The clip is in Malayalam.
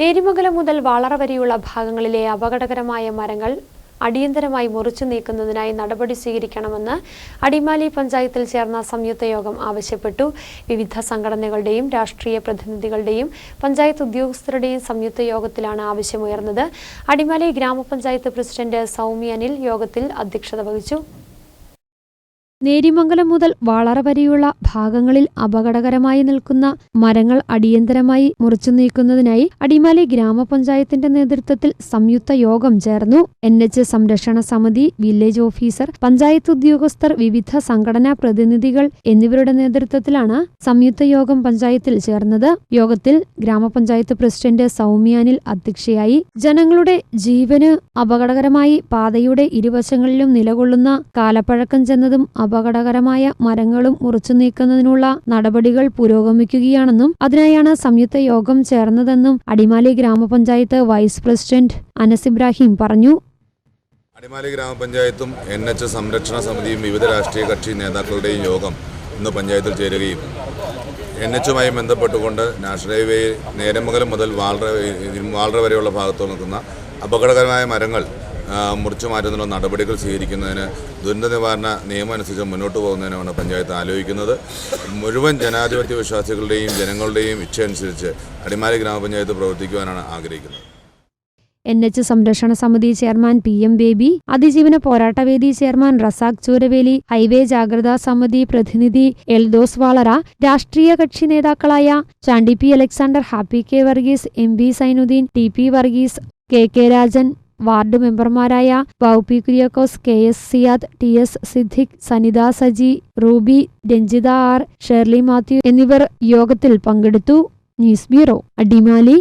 നേരിമംഗലം മുതൽ വാളറ വരെയുള്ള ഭാഗങ്ങളിലെ അപകടകരമായ മരങ്ങൾ അടിയന്തരമായി മുറിച്ചു നീക്കുന്നതിനായി നടപടി സ്വീകരിക്കണമെന്ന് അടിമാലി പഞ്ചായത്തിൽ ചേർന്ന സംയുക്ത യോഗം ആവശ്യപ്പെട്ടു. വിവിധ സംഘടനകളുടെയും രാഷ്ട്രീയ പ്രതിനിധികളുടെയും പഞ്ചായത്ത് ഉദ്യോഗസ്ഥരുടെയും സംയുക്ത യോഗത്തിലാണ് ആവശ്യമുയർന്നത്. അടിമാലി ഗ്രാമപഞ്ചായത്ത് പ്രസിഡന്റ് സൗമ്യ അനിൽ യോഗത്തിൽ അധ്യക്ഷത വഹിച്ചു. നേരിമംഗലം മുതൽ വളറ വരെയുള്ള ഭാഗങ്ങളിൽ അപകടകരമായി നിൽക്കുന്ന മരങ്ങൾ അടിയന്തരമായി മുറിച്ചു നീക്കുന്നതിനായി അടിമാലി ഗ്രാമപഞ്ചായത്തിന്റെ നേതൃത്വത്തിൽ സംയുക്ത യോഗം ചേർന്നു. എൻ എച്ച് സംരക്ഷണ സമിതി വില്ലേജ് ഓഫീസർ പഞ്ചായത്ത് ഉദ്യോഗസ്ഥർ വിവിധ സംഘടനാ പ്രതിനിധികൾ എന്നിവരുടെ നേതൃത്വത്തിലാണ് സംയുക്ത യോഗം പഞ്ചായത്തിൽ ചേർന്നത്. യോഗത്തിൽ ഗ്രാമപഞ്ചായത്ത് പ്രസിഡന്റ് സൗമ്യാനിൽ അധ്യക്ഷയായി. ജനങ്ങളുടെ ജീവന് അപകടകരമായി പാതയുടെ ഇരുവശങ്ങളിലും നിലകൊള്ളുന്ന കാലപ്പഴക്കം ചെന്നതും അപകടകരമായ മരങ്ങളും മുറിച്ചു നീക്കുന്നതിനുള്ള നടപടികൾ പുരോഗമിക്കുകയാണെന്നും അതിനായാണ് സംയുക്ത യോഗം ചേർന്നതെന്നും അടിമാലി ഗ്രാമപഞ്ചായത്ത് വൈസ് പ്രസിഡന്റ് അനസ് ഇബ്രാഹിം പറഞ്ഞു. അടിമാലി ഗ്രാമപഞ്ചായത്തും എൻ എച്ച് സംരക്ഷണ സമിതിയും വിവിധ രാഷ്ട്രീയ കക്ഷി നേതാക്കളുടെയും യോഗം ഇന്ന് പഞ്ചായത്തിൽ ചേരുകയും എൻ എച്ചുമായി ബന്ധപ്പെട്ടുകൊണ്ട് നാഷണൽ ഹൈവേ നേരമംഗലം മുതൽ വാൾറ വാൾറ വരെയുള്ള ഭാഗത്ത് നിൽക്കുന്ന അപകടകരമായ മരങ്ങൾ മുറിച്ചു മാറ്റുന്നതിനുള്ള നടപടികൾ സ്വീകരിക്കുന്നതിന് ദുരന്ത നിവാരണ നിയമം അനുസരിച്ച് മുന്നോട്ട് പോകുന്നതിനാണ് പഞ്ചായത്ത് ആലോചിക്കുന്നത്. മുഴുവൻ ജനാധിപത്യ വിശ്വാസികളുടെയും ജനങ്ങളുടെയും ഇച്ഛ അനുസരിച്ച് അടിമാലി ഗ്രാമപഞ്ചായത്ത് പ്രവർത്തിക്കുവാനാണ് ആഗ്രഹിക്കുന്നത്. എൻ എച്ച് സംരക്ഷണ സമിതി ചെയർമാൻ പി എം ബേബി അതിജീവന പോരാട്ടവേദി ചെയർമാൻ റസാഖ് ചൂരവേലി ഹൈവേ ജാഗ്രതാ സമിതി പ്രതിനിധി എൽദോസ് വാളറ രാഷ്ട്രീയ കക്ഷി നേതാക്കളായ Chandy P Alexander Happy K Varghese M B Zainuddin T P Varghese K K Rajan ward മെമ്പർമാരായ Paupi Kuriakose K S Siyad T S Siddique Sanitha Saji Ruby Ranjitha R Shirley Mathew എന്നിവർ യോഗത്തിൽ പങ്കെടുത്തു. News bureau Adimali.